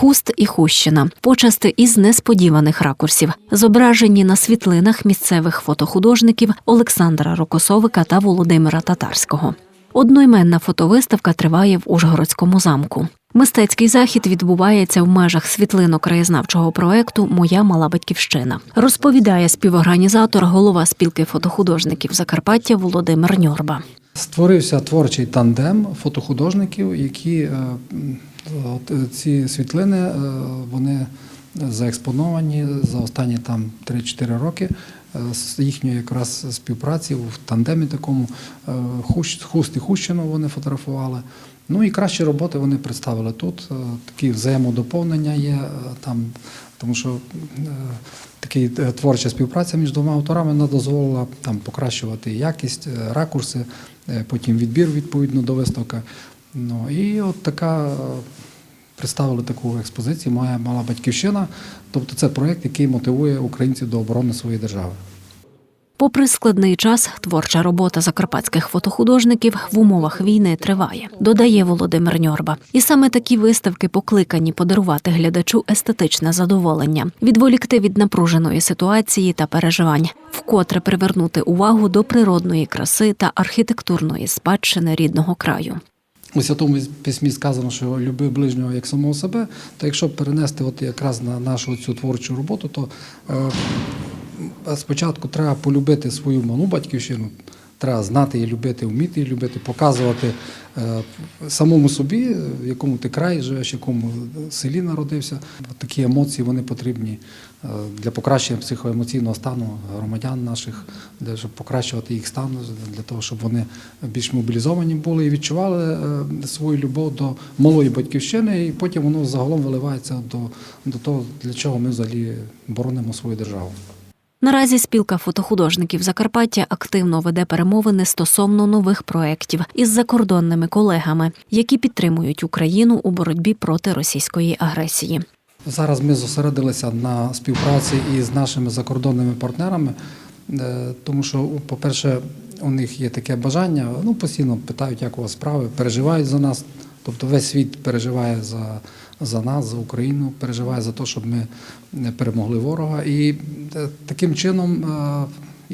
Хуст і Хущина, почасти із несподіваних ракурсів, зображені на світлинах місцевих фотохудожників Олександра Рокосовика та Володимира Татарського. Одноіменна фотовиставка триває в Ужгородському замку. Мистецький захід відбувається в межах світлино-краєзнавчого проекту Моя мала батьківщина. Розповідає співорганізатор, голова спілки фотохудожників Закарпаття Володимир Ньорба. Створився творчий тандем фотохудожників, які е, е, ці світлини е, вони заекспоновані за останні там 3-4 роки з їхньої якраз співпраці в тандемі такому хуст і хущину вони фотографували. Ну і кращі роботи вони представили тут. Такі взаємодоповнення є там, тому що такий е, творча співпраця між двома авторами вона дозволила там покращувати якість, е, ракурси, е, потім відбір відповідно до виставки. Ну і от така представили таку експозицію Моя мала батьківщина. Тобто це проєкт, який мотивує українців до оборони своєї держави. Попри складний час, творча робота закарпатських фотохудожників в умовах війни триває, додає Володимир Ньорба. І саме такі виставки покликані подарувати глядачу естетичне задоволення, відволікти від напруженої ситуації та переживань, вкотре привернути увагу до природної краси та архітектурної спадщини рідного краю. У святому письмі сказано, що люби ближнього як самого себе. То якщо перенести от якраз на нашу цю творчу роботу, то е, спочатку треба полюбити свою малу батьківщину, треба знати її любити, вміти її любити, показувати е, самому собі, в якому ти краї живеш, в якому селі народився. Такі емоції вони потрібні е, для покращення психоемоційного стану громадян наших, для щоб покращувати їх стан, для того, щоб вони більш мобілізовані були і відчували е, свою любов до малої батьківщини, і потім воно загалом виливається до, до того, для чого ми взагалі боронимо свою державу. Наразі спілка фотохудожників Закарпаття активно веде перемовини стосовно нових проєктів із закордонними колегами, які підтримують Україну у боротьбі проти російської агресії. Зараз ми зосередилися на співпраці із нашими закордонними партнерами, е, тому що, по-перше, у них є таке бажання, ну постійно питають, як у вас справи, переживають за нас. Тобто весь світ переживає за, за нас, за Україну, переживає за те, щоб ми перемогли ворога. І таким чином е,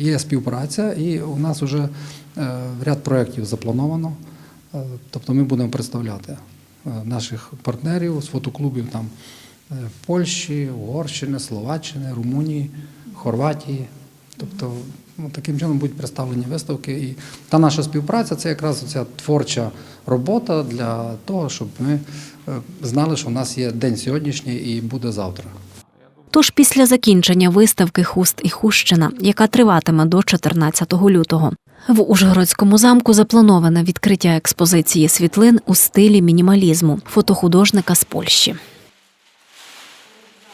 є співпраця, і у нас вже е, ряд проєктів заплановано. Е, Тобто ми будемо представляти е, наших партнерів з фотоклубів там е, Польщі, Угорщини, Словаччини, Румунії, Хорватії. Тобто ну, таким чином будуть представлені виставки. І та наша співпраця це якраз ця творча робота для того, щоб ми е, знали, що в нас є день сьогоднішній і буде завтра. Тож після закінчення виставки Хуст і Хущина, яка триватиме до 14 лютого, в Ужгородському замку заплановане відкриття експозиції світлин у стилі мінімалізму фотохудожника з Польщі.